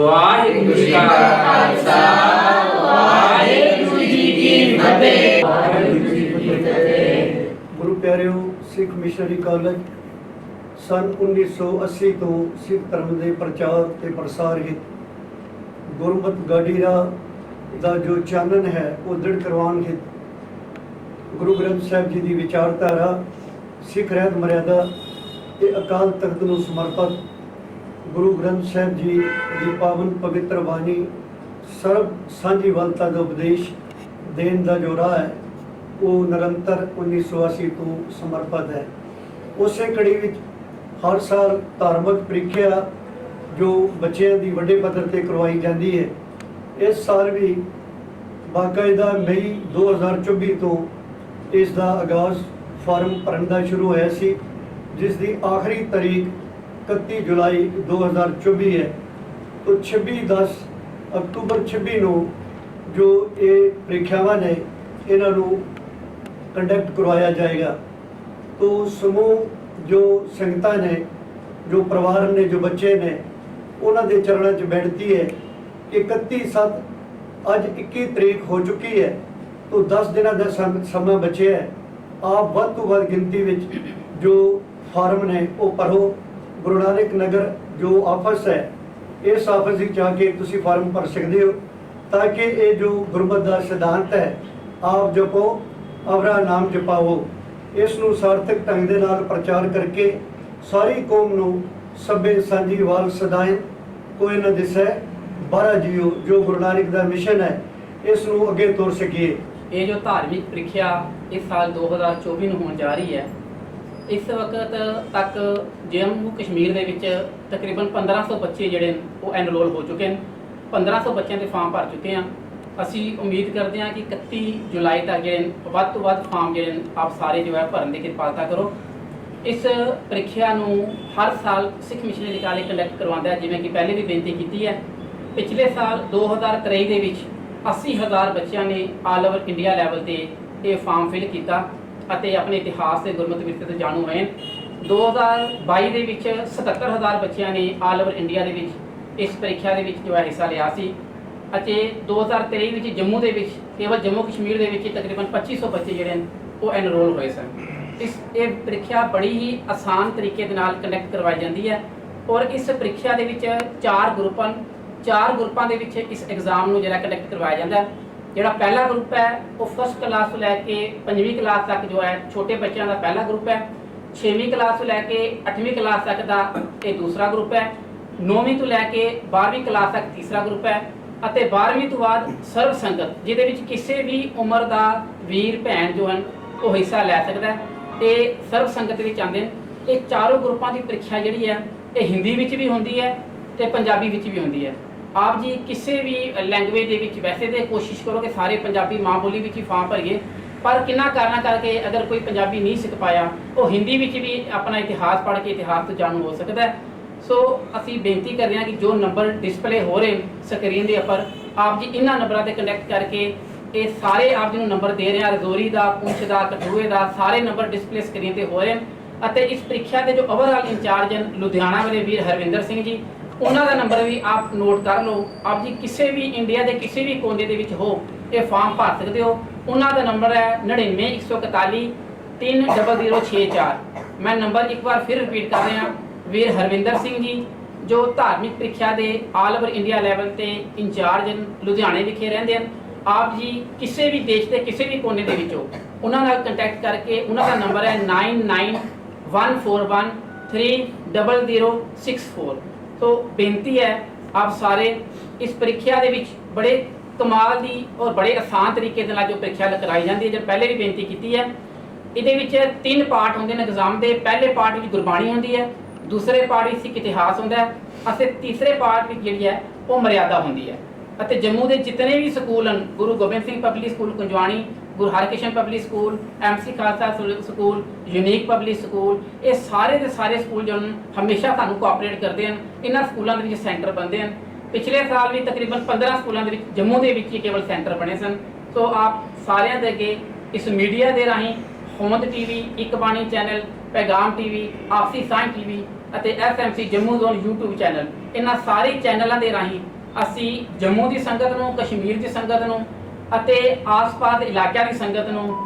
ਵਾਹਿਗੁਰੂ ਜੀ ਕਾ ਖਾਲਸਾ, ਵਾਹਿਗੁਰੂ ਜੀ ਕੀ ਫਤਿਹ। ਗੁਰੂ ਪਿਆਰਿਓ, ਸਿੱਖ missionary college, ਸਨ 1980 ਤੋਂ ਸਿੱਖ ਧਰਮ ਦੇ ਪ੍ਰਚਾਰ ਤੇ ਪ੍ਰਸਾਰ ਹਿਤ, ਗੁਰਮਤ ਗਾਡੀ ਰਾਹ ਦਾ ਜੋ ਚਾਨਣ ਹੈ, ਉਹ ਦ੍ਰਿੜ ਕਰਵਾਉਣ ਹਿਤ, ਗੁਰੂ ਗ੍ਰੰਥ ਸਾਹਿਬ ਜੀ ਦੀ ਵਿਚਾਰਧਾਰਾ, ਸਿੱਖ ਰਹਿਤ ਮਰਿਆਦਾ ਤੇ ਅਕਾਲ ਤਖਤ ਨੂੰ ਸਮਰਪਿਤ ਗੁਰੂ ਗ੍ਰੰਥ ਸਾਹਿਬ ਜੀ ਦੀ ਪਾਵਨ ਪਵਿੱਤਰ ਬਾਣੀ ਸਰਬ ਸਾਂਝੀਵਾਲਤਾ ਦਾ ਉਪਦੇਸ਼ ਦੇਣ ਦਾ ਜੋ ਰਾਹ ਹੈ, ਉਹ ਨਿਰੰਤਰ 1980 ਤੋਂ ਸਮਰਪਿਤ ਹੈ। ਉਸੇ ਕੜੀ ਵਿੱਚ ਹਰ ਸਾਲ ਧਾਰਮਿਕ ਪ੍ਰੀਖਿਆ ਜੋ ਬੱਚਿਆਂ ਦੀ ਵੱਡੇ ਪੱਧਰ ਤੇ ਕਰਵਾਈ ਜਾਂਦੀ ਹੈ, ਇਸ ਸਾਲ ਵੀ ਬਾਕਾਇਦਾ ਮਈ 2024 ਤੋਂ ਇਸ ਦਾ ਆਗਾਜ਼ ਫਾਰਮ ਭਰਨ ਦਾ ਸ਼ੁਰੂ ਹੋਇਆ ਸੀ, ਜਿਸ ਦੀ ਆਖਰੀ ਤਾਰੀਖ 31 ਜੁਲਾਈ 2024 ਹੈ। ਤੋਂ 26 10 ਅਕਤੂਬਰ 26 ਨੂੰ ਜੋ ਇਹ ਪ੍ਰੀਖਿਆਵਾਂ ਨੇ, ਇਹਨਾਂ ਨੂੰ ਕੰਡਕਟ ਕਰਵਾਇਆ ਜਾਏਗਾ। ਤੋਂ ਸਮੂਹ ਜੋ ਸੰਗਤਾਂ ਨੇ, ਜੋ ਪਰਿਵਾਰ ਨੇ, ਜੋ ਬੱਚੇ ਨੇ, ਉਹਨਾਂ ਦੇ ਚਰਨਾਂ 'ਚ ਬੈਠਦੀ ਹੈ ਕਿ 31 7 ਅੱਜ 21 ਤਰੀਕ ਹੋ ਚੁੱਕੀ ਹੈ। ਤੋਂ 10 ਦਿਨਾਂ ਦਾ ਸਮਾਂ ਬਚਿਆ ਹੈ। ਆਪ ਵੱਧ ਤੋਂ ਵੱਧ ਗਿਣਤੀ ਵਿੱਚ ਜੋ ਫਾਰਮ ਨੇ ਉਹ ਭਰੋ। ਗੁਰੂ ਨਾਨਕ ਨਗਰ ਜੋ ਆਫਿਸ ਹੈ, ਇਸ ਆਫਿਸ ਵਿੱਚ ਜਾ ਕੇ ਤੁਸੀਂ ਫਾਰਮ ਭਰ ਸਕਦੇ ਹੋ ਤਾਂ ਕਿ ਇਹ ਜੋ ਗੁਰਮਤਿ ਦਾ ਸਿਧਾਂਤ ਹੈ, ਆਪ ਜਪੋ ਅਵਰਾ ਨਾਮ ਜਪਾਵੋ ਇਸ ਨੂੰ ਸਾਰਥਕ ਢੰਗ ਦੇ ਨਾਲ ਪ੍ਰਚਾਰ ਕਰਕੇ ਸਾਰੀ ਕੌਮ ਨੂੰ ਸਭੇ ਸਾਂਝੀ ਵਾਲ ਸਦਾਏ, ਕੋਈ ਨਾ ਦਿਸੈ ਬਾਰਾ ਜੀਓ, ਜੋ ਗੁਰੂ ਨਾਨਕ ਦਾ ਮਿਸ਼ਨ ਹੈ, ਇਸ ਨੂੰ ਅੱਗੇ ਤੋਰ ਸਕੀਏ। ਇਹ ਜੋ ਧਾਰਮਿਕ ਪ੍ਰੀਖਿਆ ਇਸ ਸਾਲ 2024 ਨੂੰ ਹੋਣ ਜਾ ਰਹੀ ਹੈ ਇਸ ਵਕਤ ਤੱਕ ਜੰਮੂ ਕਸ਼ਮੀਰ ਦੇ ਵਿੱਚ ਤਕਰੀਬਨ 1500 ਬੱਚੇ ਜਿਹੜੇ ਨੇ, ਉਹ ਐਨਰੋਲ ਹੋ ਚੁੱਕੇ ਨੇ। 1500 ਬੱਚਿਆਂ ਦੇ ਫਾਰਮ ਭਰ ਚੁੱਕੇ ਆ ਅਸੀਂ ਉਮੀਦ ਕਰਦੇ ਹਾਂ ਕਿ 31 ਜੁਲਾਈ ਤੱਕ ਜਿਹੜੇ ਵੱਧ ਤੋਂ ਵੱਧ ਫਾਰਮ ਜਿਹੜੇ ਨੇ, ਆਪ ਸਾਰੇ ਜੋ ਹੈ ਭਰਨ ਦੀ ਕਿਰਪਾਲਤਾ ਕਰੋ। ਇਸ ਪ੍ਰੀਖਿਆ ਨੂੰ ਹਰ ਸਾਲ ਸਿੱਖ ਮਿਸ਼ਨ ਅਧਿਕਾਰੀ ਕੰਡਕਟ ਕਰਵਾਉਂਦਾ ਹੈ, ਜਿਵੇਂ ਕਿ ਪਹਿਲੇ ਵੀ ਬੇਨਤੀ ਕੀਤੀ ਹੈ। ਪਿਛਲੇ ਸਾਲ 2023 ਦੇ ਵਿੱਚ 80000 ਬੱਚਿਆਂ ਨੇ ਆਲ ਓਵਰ ਇੰਡੀਆ ਲੈਵਲ ਤੇ ਇਹ ਫਾਰਮ ਫਿਲ ਕੀਤਾ। ਅਤੇ ਆਪਣੇ ਇਤਿਹਾਸ ਤੇ ਗੁਰਮਤਿ ਵਿਰਸੇ ਤੋਂ ਜਾਣੂ ਹੋਏ ਨੇ। 2022 ਦੇ ਵਿੱਚ 77000 ਬੱਚਿਆਂ ਨੇ ਆਲ ਓਵਰ ਇੰਡੀਆ ਦੇ ਵਿੱਚ ਇਸ ਪ੍ਰੀਖਿਆ ਦੇ ਵਿੱਚ ਜੋ ਹੈ ਹਿੱਸਾ ਲਿਆ ਸੀ ਅਤੇ 2023 ਵਿੱਚ ਜੰਮੂ ਦੇ ਵਿੱਚ, ਕੇਵਲ ਜੰਮੂ ਕਸ਼ਮੀਰ ਦੇ ਵਿੱਚ ਹੀ ਤਕਰੀਬਨ 2500 ਬੱਚੇ ਜਿਹੜੇ ਨੇ ਉਹ ਐਨਰੋਲ ਹੋਏ ਸਨ ਇਸ, ਇਹ ਪ੍ਰੀਖਿਆ ਬੜੀ ਹੀ ਆਸਾਨ ਤਰੀਕੇ ਦੇ ਨਾਲ ਕੰਡਕਟ ਕਰਵਾਈ ਜਾਂਦੀ ਹੈ ਔਰ ਇਸ ਪ੍ਰੀਖਿਆ ਦੇ ਵਿੱਚ ਚਾਰ ਗਰੁੱਪਾਂ ਚਾਰ ਗਰੁੱਪਾਂ ਦੇ ਵਿੱਚ ਇਸ ਐਗਜ਼ਾਮ ਨੂੰ ਜਿਹੜਾ ਕੰਡਕਟ ਕਰਵਾਇਆ ਜਾਂਦਾ ਜਿਹੜਾ ਪਹਿਲਾ ਗਰੁੱਪ ਹੈ, ਉਹ ਫਸਟ ਕਲਾਸ ਤੋਂ ਲੈ ਕੇ ਪੰਜਵੀਂ ਕਲਾਸ ਤੱਕ ਜੋ ਹੈ, ਛੋਟੇ ਬੱਚਿਆਂ ਦਾ ਪਹਿਲਾ ਗਰੁੱਪ ਹੈ। 6ਵੀਂ ਕਲਾਸ ਤੋਂ ਲੈ ਕੇ 8ਵੀਂ ਕਲਾਸ ਤੱਕ ਦਾ ਇਹ ਦੂਸਰਾ ਗਰੁੱਪ ਹੈ। 9ਵੀਂ ਤੋਂ ਲੈ ਕੇ 12ਵੀਂ ਕਲਾਸ ਤੱਕ ਤੀਸਰਾ ਗਰੁੱਪ ਹੈ ਅਤੇ 12ਵੀਂ ਤੋਂ ਬਾਅਦ ਸਰਵ ਸੰਗਤ, ਜਿਹਦੇ ਵਿੱਚ ਕਿਸੇ ਵੀ ਉਮਰ ਦਾ ਵੀਰ, ਭੈਣ ਜੋ ਹਨ, ਉਹ ਹਿੱਸਾ ਲੈ ਸਕਦਾ ਹੈ। ਇਹ ਸਰਵ ਸੰਗਤ ਵਿੱਚ ਆਉਂਦੇ ਨੇ। ਇਹ ਚਾਰੋਂ ਗਰੁੱਪਾਂ ਦੀ ਪ੍ਰੀਖਿਆ ਜਿਹੜੀ ਹੈ, ਇਹ ਹਿੰਦੀ ਵਿੱਚ ਵੀ ਹੁੰਦੀ ਹੈ ਤੇ ਪੰਜਾਬੀ ਵਿੱਚ ਵੀ ਹੁੰਦੀ ਹੈ। ਆਪ ਜੀ ਕਿਸੇ ਵੀ ਲੈਂਗੁਏਜ ਦੇ ਵਿੱਚ ਵੈਸੇ ਤੇ ਕੋਸ਼ਿਸ਼ ਕਰੋ ਕਿ ਸਾਰੇ ਪੰਜਾਬੀ ਮਾਂ ਬੋਲੀ ਵਿੱਚ ਹੀ ਫਾਰਮ ਭਰੀਏ, ਪਰ ਕਿੰਨਾ ਕਾਰਨਾਂ ਕਰਕੇ ਅਗਰ ਕੋਈ ਪੰਜਾਬੀ ਨਹੀਂ ਸਿੱਖ ਪਾਇਆ, ਉਹ ਹਿੰਦੀ ਵਿੱਚ ਵੀ ਆਪਣਾ ਇਤਿਹਾਸ ਪੜ੍ਹ ਕੇ ਇਤਿਹਾਸ ਤੋਂ ਜਾਣੂ ਹੋ ਸਕਦਾ ਹੈ। ਸੋ ਅਸੀਂ ਬੇਨਤੀ ਕਰਦੇ ਹਾਂ ਕਿ ਜੋ ਨੰਬਰ ਡਿਸਪਲੇ ਹੋ ਰਹੇ ਸਕਰੀਨ ਦੇ ਉੱਪਰ, ਆਪ ਜੀ ਇਹਨਾਂ ਨੰਬਰਾਂ ਤੇ ਕਨੈਕਟ ਕਰਕੇ ਇਹ ਸਾਰੇ ਆਪ ਜੀ ਨੂੰ ਨੰਬਰ ਦੇ ਰਹੇ ਆ ਰਜ਼ੋਰੀ ਦਾ, ਪੁੰਛ ਦਾ, ਕਠੂਏ ਦਾ, ਸਾਰੇ ਨੰਬਰ ਡਿਸਪਲੇ ਸਕਰੀਨ ਤੇ ਹੋ ਰਹੇ ਹਨ। ਅਤੇ ਇਸ ਪ੍ਰੀਖਿਆ ਦੇ ਜੋ ਓਵਰਆਲ ਇੰਚਾਰਜ ਹਨ, ਲੁਧਿਆਣਾ ਵਾਲੇ ਵੀਰ ਹਰਵਿੰਦਰ ਸਿੰਘ ਜੀ ਉਹਨਾਂ ਦਾ ਨੰਬਰ ਵੀ ਆਪ ਨੋਟ ਕਰ ਲਓ। ਆਪ ਜੀ ਕਿਸੇ ਵੀ ਇੰਡੀਆ ਦੇ ਕਿਸੇ ਵੀ ਕੋਨੇ ਦੇ ਵਿੱਚ ਹੋ, ਇਹ ਫਾਰਮ ਭਰ ਸਕਦੇ ਹੋ। ਉਹਨਾਂ ਦਾ ਨੰਬਰ ਹੈ 99141 30064 ਮੈਂ ਨੰਬਰ ਇੱਕ ਵਾਰ ਫਿਰ ਰਿਪੀਟ ਕਰ ਰਿਹਾ ਵੀਰ ਹਰਵਿੰਦਰ ਸਿੰਘ ਜੀ, ਜੋ ਧਾਰਮਿਕ ਪ੍ਰੀਖਿਆ ਦੇ ਆਲ ਓਵਰ ਇੰਡੀਆ ਲੈਵਲ ਤੇ ਇੰਚਾਰਜ ਲੁਧਿਆਣੇ ਵਿਖੇ ਰਹਿੰਦੇ ਹਨ। ਆਪ ਜੀ ਕਿਸੇ ਵੀ ਦੇਸ਼ ਦੇ ਕਿਸੇ ਵੀ ਕੋਨੇ ਦੇ ਵਿੱਚੋਂ ਉਹਨਾਂ ਨਾਲ ਕੰਟੈਕਟ ਕਰਕੇ ਉਹਨਾਂ ਦਾ ਨੰਬਰ ਹੈ 9914130064 ਸੋ ਬੇਨਤੀ ਹੈ ਆਪ ਸਾਰੇ ਇਸ ਪ੍ਰੀਖਿਆ ਦੇ ਵਿੱਚ ਬੜੇ ਕਮਾਲ ਦੀ ਔਰ ਬੜੇ ਆਸਾਨ ਤਰੀਕੇ ਦੇ ਨਾਲ ਜੋ ਪ੍ਰੀਖਿਆ ਕਰਾਈ ਜਾਂਦੀ ਹੈ, ਜੇ ਪਹਿਲੇ ਵੀ ਬੇਨਤੀ ਕੀਤੀ ਹੈ। ਇਹਦੇ ਵਿੱਚ ਤਿੰਨ ਪਾਰਟ ਹੁੰਦੇ ਨੇ ਐਗਜ਼ਾਮ ਦੇ। ਪਹਿਲੇ ਪਾਰਟ ਵਿੱਚ ਗੁਰਬਾਣੀ ਹੁੰਦੀ ਹੈ, ਦੂਸਰੇ ਪਾਰਟ ਵਿੱਚ ਸਿੱਖ ਇਤਿਹਾਸ ਹੁੰਦਾ ਹੈ, ਅਤੇ ਤੀਸਰੇ ਪਾਰਟ ਵਿੱਚ ਜਿਹੜੀ ਹੈ, ਉਹ ਮਰਿਆਦਾ ਹੁੰਦੀ ਹੈ। ਅਤੇ ਜੰਮੂ ਦੇ ਜਿਤਨੇ ਵੀ ਸਕੂਲ ਹਨ, Guru Gobind Singh public school, Kunjwani Guru Harkrishan public school MC Khalsa school Unique public school ਇਹ ਸਾਰੇ ਦੇ ਸਾਰੇ ਸਕੂਲ ਜੋ ਹਮੇਸ਼ਾ ਸਾਨੂੰ ਕੋਆਪਰੇਟ ਕਰਦੇ ਹਨ। ਇਹਨਾਂ ਸਕੂਲਾਂ ਦੇ ਵਿੱਚ ਸੈਂਟਰ ਬਣਦੇ ਹਨ। ਪਿਛਲੇ ਸਾਲ ਵੀ ਤਕਰੀਬਨ 15 ਸਕੂਲਾਂ ਦੇ ਵਿੱਚ, ਜੰਮੂ ਦੇ ਵਿੱਚ ਹੀ ਕੇਵਲ ਸੈਂਟਰ ਬਣੇ ਸਨ। ਸੋ ਆਪ ਸਾਰਿਆਂ ਦੇ ਅੱਗੇ ਇਸ ਮੀਡੀਆ ਦੇ ਰਾਹੀਂ ਹੋਂਦ ਟੀਵੀ, ਇੱਕ ਬਾਣੀ ਚੈਨਲ, ਪੈਗਾਮ ਟੀਵੀ, ਆਪਸੀ ਸਾਂਝ ਟੀਵੀ ਅਤੇ SMC Jammu zone YouTube channel. ਇਹਨਾਂ ਸਾਰੇ ਚੈਨਲਾਂ ਦੇ ਰਾਹੀਂ ਅਸੀਂ ਜੰਮੂ ਦੀ ਸੰਗਤ ਨੂੰ, ਕਸ਼ਮੀਰ ਦੀ ਸੰਗਤ ਨੂੰ ਅਤੇ ਆਸ-ਪਾਸ ਦੇ ਇਲਾਕਿਆਂ ਦੀ ਸੰਗਤ ਨੂੰ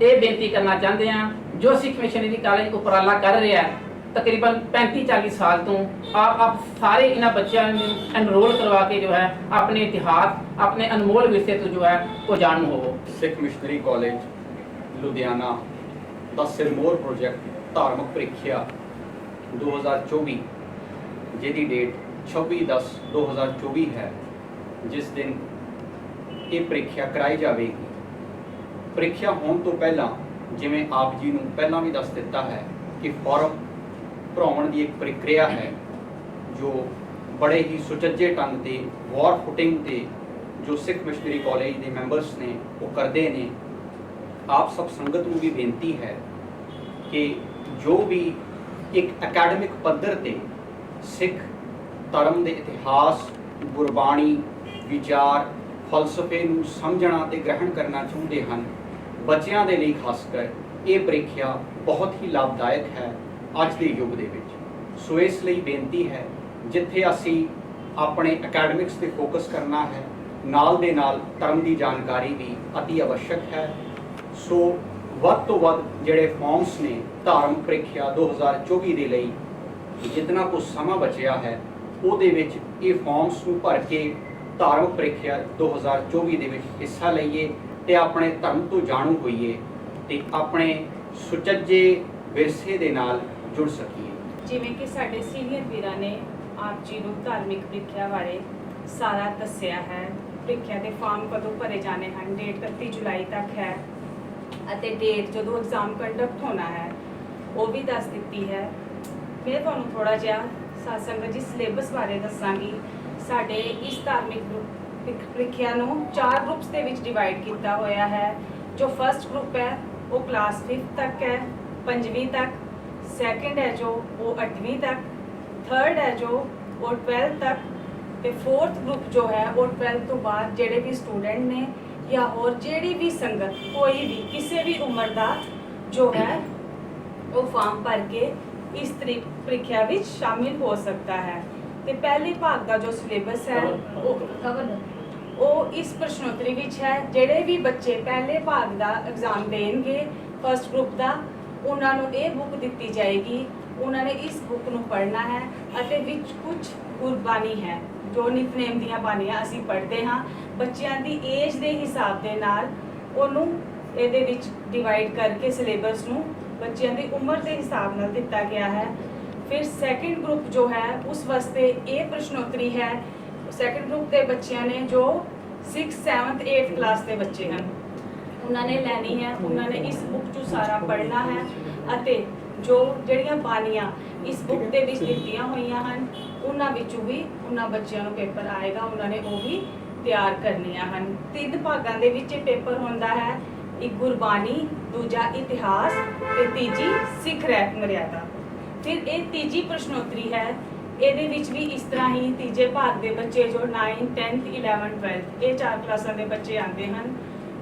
ਇਹ ਬੇਨਤੀ ਕਰਨਾ ਚਾਹੁੰਦੇ ਹਾਂ, ਜੋ ਸਿੱਖ ਮਿਸ਼ਨਰੀ ਕਾਲਜ ਉਪਰਾਲਾ ਕਰ ਰਿਹਾ ਹੈ, ਤਕਰੀਬਨ 35-40 ਸਾਲ ਤੋਂ ਆਪ ਆਪ ਸਾਰੇ ਇਹਨਾਂ ਬੱਚਿਆਂ ਨੂੰ ਐਨਰੋਲ ਕਰਵਾ ਕੇ ਜੋ ਹੈ, ਆਪਣੇ ਇਤਿਹਾਸ, ਆਪਣੇ ਅਨਮੋਲ ਵਿਰਸੇ ਤੋਂ ਜੋ ਹੈ, ਉਹ ਜਾਣੂ ਹੋਵੋ। ਸਿੱਖ ਮਿਸ਼ਨਰੀ ਕਾਲਜ, ਲੁਧਿਆਣਾ ਦਾ ਸਿਰਮੋਰ ਪ੍ਰੋਜੈਕਟ ਧਾਰਮਿਕ ਪ੍ਰੀਖਿਆ 2024 ਜਿਹਦੀ ਡੇਟ 26/10/2024 ਹੈ, ਜਿਸ ਦਿਨ ਇਹ ਪ੍ਰੀਖਿਆ ਕਰਾਈ ਜਾਵੇਗੀ। ਪ੍ਰੀਖਿਆ ਹੋਣ ਤੋਂ ਪਹਿਲਾਂ ਜਿਵੇਂ ਆਪ ਜੀ ਨੂੰ ਪਹਿਲਾਂ ਵੀ ਦੱਸ ਦਿੱਤਾ ਹੈ ਕਿ ਫਾਰਮ ਭਰਾਉਣ ਦੀ ਇੱਕ ਪ੍ਰਕਿਰਿਆ ਹੈ, ਜੋ ਬੜੇ ਹੀ ਸੁਚੱਜੇ ਢੰਗ ਤੇ, ਵਾਰ ਫੁਟਿੰਗ ਤੇ ਜੋ ਸਿੱਖ ਮਿਸ਼ਨਰੀ ਕਾਲਜ ਦੇ ਮੈਂਬਰਸ ਨੇ ਉਹ ਕਰਦੇ ਨੇ, ਆਪ ਸਭ ਸੰਗਤ ਨੂੰ ਵੀ ਬੇਨਤੀ ਹੈ ਕਿ ਜੋ ਵੀ ਇੱਕ ਅਕੈਡਮਿਕ ਪੱਧਰ ਤੇ ਸਿੱਖ ਧਰਮ ਦੇ ਇਤਿਹਾਸ, ਗੁਰਬਾਣੀ, ਵਿਚਾਰ ਫਲਸਫੇ ਨੂੰ ਸਮਝਣਾ ਤੇ ਗ੍ਰਹਿਣ ਕਰਨਾ ਚਾਹੁੰਦੇ ਹਨ। ਬੱਚਿਆਂ ਦੇ ਲਈ ਖਾਸ ਕਰ ਇਹ ਪ੍ਰੀਖਿਆ ਬਹੁਤ ਹੀ ਲਾਭਦਾਇਕ ਹੈ ਅੱਜ ਦੇ ਯੁੱਗ ਦੇ ਵਿੱਚ। ਸੋ ਇਸ ਲਈ ਬੇਨਤੀ ਹੈ, ਜਿੱਥੇ ਅਸੀਂ ਆਪਣੇ ਅਕੈਡਮਿਕਸ ਤੇ ਫੋਕਸ ਕਰਨਾ ਹੈ, ਨਾਲ ਦੇ ਨਾਲ ਧਰਮ ਦੀ ਜਾਣਕਾਰੀ ਵੀ ਅਤੀ ਆਵਸ਼ਕ ਹੈ। ਸੋ ਵੱਧ ਤੋਂ ਵੱਧ ਜਿਹੜੇ ਫਾਰਮਸ ਨੇ ਧਾਰਮ ਪ੍ਰੀਖਿਆ 2024 ਦੇ ਲਈ, ਜਿੰਨਾ ਕੁ ਸਮਾਂ ਬਚਿਆ ਹੈ, ਉਹਦੇ ਵਿੱਚ ਇਹ ਫਾਰਮਸ ਨੂੰ ਭਰ ਕੇ ਧਾਰਮਿਕ ਪ੍ਰੀਖਿਆ 2024 ਦੇ ਵਿੱਚ ਹਿੱਸਾ ਲਈਏ ਤੇ ਆਪਣੇ ਧਰਮ ਤੋਂ ਜਾਣੂ ਹੋਈਏ ਤੇ ਆਪਣੇ ਸੁਚੱਜੇ ਵਿਰਸੇ ਦੇ ਨਾਲ ਜੁੜ ਸਕੀਏ। ਜਿਵੇਂ ਕਿ ਸਾਡੇ ਸੀਨੀਅਰ ਵੀਰਾਂ ਨੇ ਆਪ ਜੀ ਨੂੰ ਧਾਰਮਿਕ ਪ੍ਰੀਖਿਆ ਬਾਰੇ ਸਾਰਾ ਦੱਸਿਆ ਹੈ। ਪ੍ਰੀਖਿਆ ਦੇ ਫਾਰਮ ਕਦੋਂ ਭਰੇ ਜਾਣੇ ਹਨ? ਡੇਟ 31 ਜੁਲਾਈ ਤੱਕ ਹੈ ਅਤੇ ਡੇਟ ਜਦੋਂ ਐਗਜ਼ਾਮ ਕੰਡਕਟ ਹੋਣਾ ਹੈ, ਉਹ ਵੀ ਦੱਸ ਦਿੱਤੀ ਹੈ। ਮੈਂ ਤੁਹਾਨੂੰ ਥੋੜਾ ਜਿਹਾ ਸਾਸੰਗ ਜੀ ਸਿਲੇਬਸ ਬਾਰੇ ਦੱਸਾਂਗੀ। ਸਾਡੇ ਇਸ ਧਾਰਮਿਕ ਗਰੁੱਪ ਪ੍ਰੀਖਿਆ ਨੂੰ ਚਾਰ ਗਰੁੱਪਸ ਦੇ ਵਿੱਚ ਡਿਵਾਈਡ ਕੀਤਾ ਹੋਇਆ ਹੈ। ਜੋ ਫਰਸਟ ਗਰੁੱਪ ਹੈ, ਉਹ ਕਲਾਸ 5th ਤੱਕ ਹੈ, ਪੰਜਵੀਂ ਤੱਕ ਸੈਕੰਡ ਹੈ ਜੋ ਉਹ 8ਵੀਂ ਤੱਕ ਥਰਡ ਹੈ ਜੋ ਉਹ 12th ਤੱਕ ਤੇ ਫੋਰਥ ਗਰੁੱਪ ਜੋ ਹੈ, ਉਹ 12th ਤੋਂ ਬਾਅਦ ਜਿਹੜੇ ਵੀ ਸਟੂਡੈਂਟ ਨੇ ਜਾਂ ਹੋਰ ਜਿਹੜੀ ਵੀ ਸੰਗਤ, ਕੋਈ ਵੀ ਕਿਸੇ ਵੀ ਉਮਰ ਦਾ ਜੋ ਹੈ, ਉਹ ਫਾਰਮ ਭਰ ਕੇ ਇਸ ਤਰੀ ਪ੍ਰੀਖਿਆ ਵਿੱਚ ਸ਼ਾਮਿਲ ਹੋ ਸਕਦਾ ਹੈ। ਤੇ ਪਹਿਲੇ ਭਾਗ ਦਾ ਜੋ ਸਿਲੇਬਸ ਹੈ ਉਹ ਉਹ ਇਸ ਪ੍ਰਸ਼ਨੋਤਰੀ ਵਿੱਚ ਹੈ। ਜਿਹੜੇ ਵੀ ਬੱਚੇ ਪਹਿਲੇ ਭਾਗ ਦਾ ਐਗਜ਼ਾਮ ਦੇਣਗੇ ਫਰਸਟ ਗਰੁੱਪ ਦਾ ਉਹਨਾਂ ਨੂੰ ਇਹ ਬੁੱਕ ਦਿੱਤੀ ਜਾਏਗੀ। ਉਹਨਾਂ ਨੇ ਇਸ ਬੁੱਕ ਨੂੰ ਪੜ੍ਹਨਾ ਹੈ ਅਤੇ ਵਿੱਚ ਕੁਝ ਗੁਰਬਾਣੀ ਹੈ। ਜੋ ਨਿਤਨੇਮ ਦੀਆਂ ਬਾਣੀਆਂ ਅਸੀਂ ਪੜ੍ਹਦੇ ਹਾਂ ਬੱਚਿਆਂ ਦੀ ਏਜ ਦੇ ਹਿਸਾਬ ਦੇ ਨਾਲ ਉਹਨੂੰ ਇਹਦੇ ਵਿੱਚ ਡਿਵਾਈਡ ਕਰਕੇ ਸਿਲੇਬਸ ਨੂੰ ਬੱਚਿਆਂ ਦੀ ਉਮਰ ਦੇ ਹਿਸਾਬ ਨਾਲ ਦਿੱਤਾ ਗਿਆ ਹੈ। ਫਿਰ ਸੈਕਿੰਡ ਗਰੁੱਪ ਜੋ ਹੈ, ਉਸ ਵਾਸਤੇ ਇਹ ਪ੍ਰਸ਼ਨੋਤਰੀ ਹੈ ਸੈਕਿੰਡ ਗਰੁੱਪ ਦੇ ਬੱਚਿਆਂ ਨੇ ਜੋ 6th 7th 8th ਕਲਾਸ ਦੇ ਬੱਚੇ ਹਨ। ਉਹਨਾਂ ਨੇ ਲੈਣੀ ਹੈ, ਉਹਨਾਂ ਨੇ ਇਸ ਬੁੱਕ 'ਚੋਂ ਸਾਰਾ ਪੜ੍ਹਨਾ ਹੈ ਅਤੇ ਜੋ ਜਿਹੜੀਆਂ ਬਾਣੀਆਂ ਇਸ ਬੁੱਕ ਦੇ ਵਿੱਚ ਦਿੱਤੀਆਂ ਹੋਈਆਂ ਹਨ, ਉਹਨਾਂ ਵਿੱਚੋਂ ਵੀ ਉਹਨਾਂ ਬੱਚਿਆਂ ਨੂੰ ਪੇਪਰ ਆਏਗਾ, ਉਹਨਾਂ ਨੇ ਉਹ ਵੀ ਤਿਆਰ ਕਰਨੀਆਂ ਹਨ। ਤਿੰਨ ਭਾਗਾਂ ਦੇ ਵਿੱਚ ਇਹ ਪੇਪਰ ਹੁੰਦਾ ਹੈ, ਇੱਕ ਗੁਰਬਾਣੀ, ਦੂਜਾ ਇਤਿਹਾਸ ਤੇ ਤੀਜੀ ਸਿੱਖ ਰਹਿਤ ਮਰਿਆਦਾ। ਫਿਰ ਇਹ ਤੀਜੀ ਪ੍ਰਸ਼ਨੋਤਰੀ ਹੈ। ਇਹਦੇ ਵਿੱਚ ਵੀ ਇਸ ਤਰ੍ਹਾਂ ਹੀ ਤੀਜੇ ਭਾਗ ਦੇ ਬੱਚੇ ਜੋ 9 10th 11 12th ਇਹ ਚਾਰ ਕਲਾਸਾਂ ਦੇ ਬੱਚੇ ਆਉਂਦੇ ਹਨ।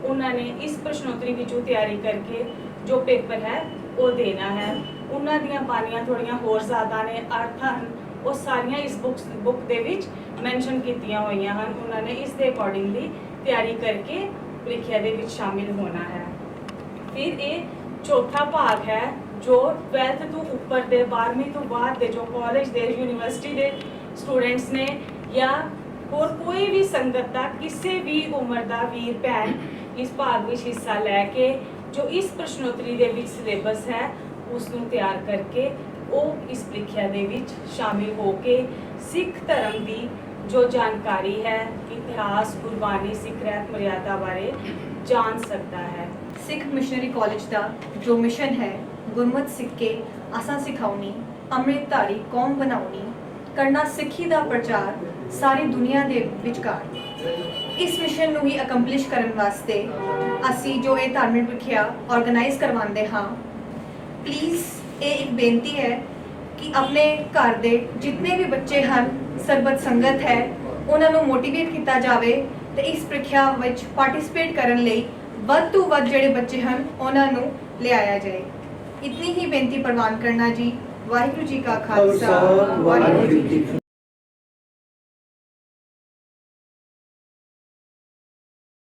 ਉਹਨਾਂ ਨੇ ਇਸ ਪ੍ਰਸ਼ਨੋਤਰੀ ਵਿੱਚੋਂ ਤਿਆਰੀ ਕਰਕੇ ਜੋ ਪੇਪਰ ਹੈ, ਉਹ ਦੇਣਾ ਹੈ। ਉਹਨਾਂ ਦੀਆਂ ਬਾਣੀਆਂ ਥੋੜੀਆਂ ਹੋਰ ਜ਼ਿਆਦਾ ਨੇ, ਅਰਥ ਹਨ। ਉਹ ਸਾਰੀਆਂ ਇਸ ਬੁੱਕਸ ਬੁੱਕ ਦੇ ਵਿੱਚ ਮੈਂਸ਼ਨ ਕੀਤੀਆਂ ਹੋਈਆਂ ਹਨ। ਉਹਨਾਂ ਨੇ ਇਸ ਦੇ ਅਕੋਰਡਿੰਗਲੀ ਤਿਆਰੀ ਕਰਕੇ ਪ੍ਰੀਖਿਆ ਦੇ ਵਿੱਚ ਸ਼ਾਮਿਲ ਹੋਣਾ ਹੈ। ਫਿਰ ਇਹ ਚੌਥਾ ਭਾਗ ਹੈ ਜੋ 12th ਤੋਂ ਉੱਪਰ ਦੇ 12ਵੀਂ ਤੋਂ ਬਾਅਦ ਦੇ, ਜੋ ਕਾਲਜ ਦੇ ਯੂਨੀਵਰਸਿਟੀ ਦੇ ਸਟੂਡੈਂਟਸ ਨੇ ਜਾਂ ਹੋਰ ਕੋਈ ਵੀ ਸੰਗਤ ਦਾ, ਕਿਸੇ ਵੀ ਉਮਰ ਦਾ ਵੀਰ, ਭੈਣ ਇਸ ਭਾਗ ਵਿੱਚ ਹਿੱਸਾ ਲੈ ਕੇ, ਜੋ ਇਸ ਪ੍ਰਸ਼ਨੋਤਰੀ ਦੇ ਵਿੱਚ ਸਿਲੇਬਸ ਹੈ ਉਸ ਨੂੰ ਤਿਆਰ ਕਰਕੇ ਉਹ ਇਸ ਪ੍ਰੀਖਿਆ ਦੇ ਵਿੱਚ ਸ਼ਾਮਿਲ ਹੋ ਕੇ ਸਿੱਖ ਧਰਮ ਦੀ ਜੋ ਜਾਣਕਾਰੀ ਹੈ, ਇਤਿਹਾਸ, ਗੁਰਬਾਣੀ, ਸਿੱਖ ਰਹਿਤ ਮਰਿਆਦਾ ਬਾਰੇ ਜਾਣ ਸਕਦਾ ਹੈ। ਸਿੱਖ ਮਿਸ਼ਨਰੀ ਕਾਲਜ ਦਾ ਜੋ ਮਿਸ਼ਨ ਹੈ ਗੁਰਮਤ ਸਿੱਕੇ ਅਸਾਂ ਸਿਖਾਉਣੀ ਅੰਮ੍ਰਿਤਧਾਰੀ ਕੌਮ ਬਣਾਉਣੀ, ਕਰਨਾ ਸਿੱਖੀ ਦਾ ਪ੍ਰਚਾਰ ਸਾਰੀ ਦੁਨੀਆ ਦੇ ਵਿਚਕਾਰ। ਇਸ ਮਿਸ਼ਨ ਨੂੰ ਹੀ ਅਕੰਪਲਿਸ਼ ਕਰਨ ਵਾਸਤੇ ਅਸੀਂ ਜੋ ਇਹ ਧਾਰਮਿਕ ਪ੍ਰੀਖਿਆ ਆਰਗੇਨਾਈਜ਼ ਕਰਵਾਉਂਦੇ ਹਾਂ ਪਲੀਜ਼ ਇਹ ਇੱਕ ਬੇਨਤੀ ਹੈ ਕਿ ਆਪਣੇ ਘਰ ਦੇ ਜਿੰਨੇ ਵੀ ਬੱਚੇ ਹਨ, ਸਰਬਤ ਸੰਗਤ ਹੈ, ਉਹਨਾਂ ਨੂੰ ਮੋਟੀਵੇਟ ਕੀਤਾ ਜਾਵੇ ਤੇ ਇਸ ਪ੍ਰੀਖਿਆ ਵਿੱਚ ਪਾਰਟਿਸਿਪੇਟ ਕਰਨ ਲਈ ਵੱਧ ਤੋਂ ਵੱਧ ਜਿਹੜੇ ਬੱਚੇ ਹਨ, ਉਹਨਾਂ ਨੂੰ ਲਿਆਇਆ ਜਾਏ। ਇਤਨੀ ਹੀ ਬੇਨਤੀ ਪ੍ਰਵਾਨ ਕਰਨਾ ਜੀ ਵਾਹਿਗੁਰੂ ਜੀ ਕਾ ਖਾਲਸਾ ਵਾਹਿਗੁਰੂ ਜੀ ਕੀ